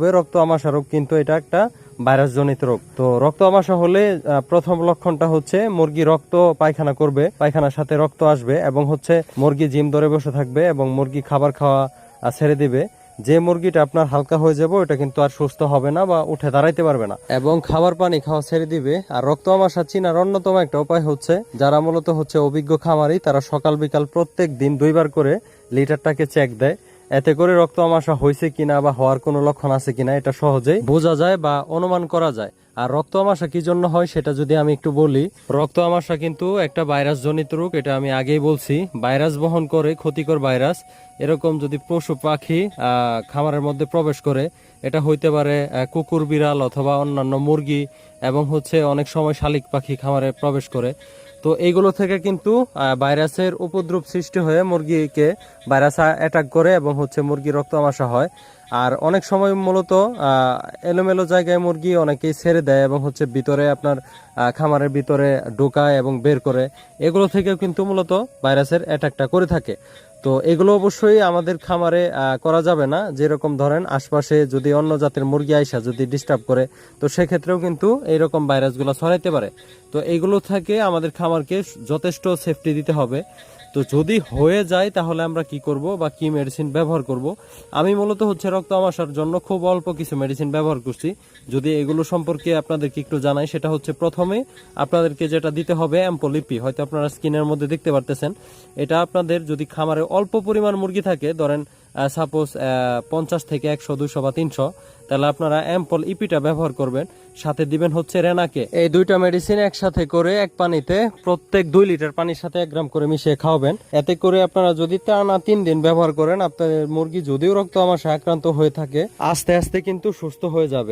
তবে রক্ত আমাশা রোগ কিন্তু এটা একটা ভাইরাস জনিত রোগ। তো রক্ত আমাশা হলে প্রথম লক্ষণটা হচ্ছে মুরগি রক্ত পায়খানা করবে, পায়খানার সাথে রক্ত আসবে এবং হচ্ছে মুরগি জিম ধরে বসে থাকবে এবং মুরগি খাবার খাওয়া ছেড়ে দিবে। যে মুরগিটা আপনার হালকা হয়ে যাবে ওটা কিন্তু আর সুস্থ হবে না বা উঠে দাঁড়াইতে পারবে না। এবং খাবার পানি খাওয়া ছেড়ে দিবে। আর রক্ত আমাশা চিনার অন্যতম একটা উপায় হচ্ছে, যারা মূলত হচ্ছে অভিজ্ঞ খামারি, তারা সকাল বিকাল প্রত্যেক দিন দুইবার করে লিটারটাকে চেক দেয়। এতে করে রক্ত আমাশা হয়েছে কিনা বা হওয়ার কোনো লক্ষণ আছে কিনা এটা সহজেই বোঝা যায় বা অনুমান করা যায়। আর রক্ত আমাশা কি জন্য হয় সেটা যদি আমি একটু বলি, রক্ত আমাশা কিন্তু একটা ভাইরাস জনিত রোগ, এটা আমি আগেই বলছি। ভাইরাস বহন করে ক্ষতিকর ভাইরাস, এরকম যদি পশু, পাখি খামারের মধ্যে প্রবেশ করে, এটা হইতে পারে কুকুর, বিড়াল অথবা অন্যান্য মুরগি এবং হচ্ছে অনেক সময় শালিক পাখি খামারে প্রবেশ করে। তো এইগুলো থেকে কিন্তু ভাইরাসের উপদ্রব সৃষ্টি হয়ে মুরগিকে ভাইরাস অ্যাটাক করে এবং হচ্ছে মুরগির রক্ত আমাশা হয়। আর অনেক সময় মূলত এলোমেলো জায়গায় মুরগি অনেকেই ছেড়ে দেয় এবং হচ্ছে ভিতরে আপনার খামারের ভিতরে ঢোকায় এবং বের করে। এগুলো থেকেও কিন্তু মূলত ভাইরাসের অ্যাটাকটা করে থাকে। তো এগুলো অবশ্যই আমাদের খামারে করা যাবে না। যেরকম ধরেন, আশপাশে যদি অন্য জাতের মুরগি আইসা যদি ডিস্টার্ব করে, তো সেক্ষেত্রেও কিন্তু এইরকম ভাইরাসগুলো ছড়াইতে পারে। তো এইগুলো থেকে আমাদের খামারকে যথেষ্ট সেফটি দিতে হবে। তো যদি হয়ে যায়, তাহলে আমরা কি করব বা কি মেডিসিন ব্যবহার করব? আমি মূলত হচ্ছে রক্ত আমাশার জন্য খুব অল্প কিছু মেডিসিন ব্যবহার করছি। যদি এগুলো সম্পর্কে আপনাদেরকে একটু জানাই, সেটা হচ্ছে প্রথমে আপনাদেরকে যেটা দিতে হবে অ্যাম্পোলিপি হয়তো আপনারা স্কিনের মধ্যে দেখতে পারতেছেন। এটা আপনাদের যদি খামারে অল্প পরিমাণ মুরগি থাকে, ধরেন সাপোজ পঞ্চাশ থেকে একশো দুশো বা তিনশো, তাহলে আপনারা অ্যাম্পল ইপিটা ব্যবহার করবেন। সাথে দিবেন হচ্ছে রেনাকে। এই দুইটা মেডিসিন একসাথে করে এক পানিতে প্রত্যেক দুই লিটার পানির সাথে এক গ্রাম করে মিশিয়ে খাওয়াবেন। এতে করে আপনারা যদি টানা তিন দিন ব্যবহার করেন, আপনাদের মুরগি যদিও রক্ত আমার আক্রান্ত হয়ে থাকে, আস্তে আস্তে কিন্তু সুস্থ হয়ে যাবে।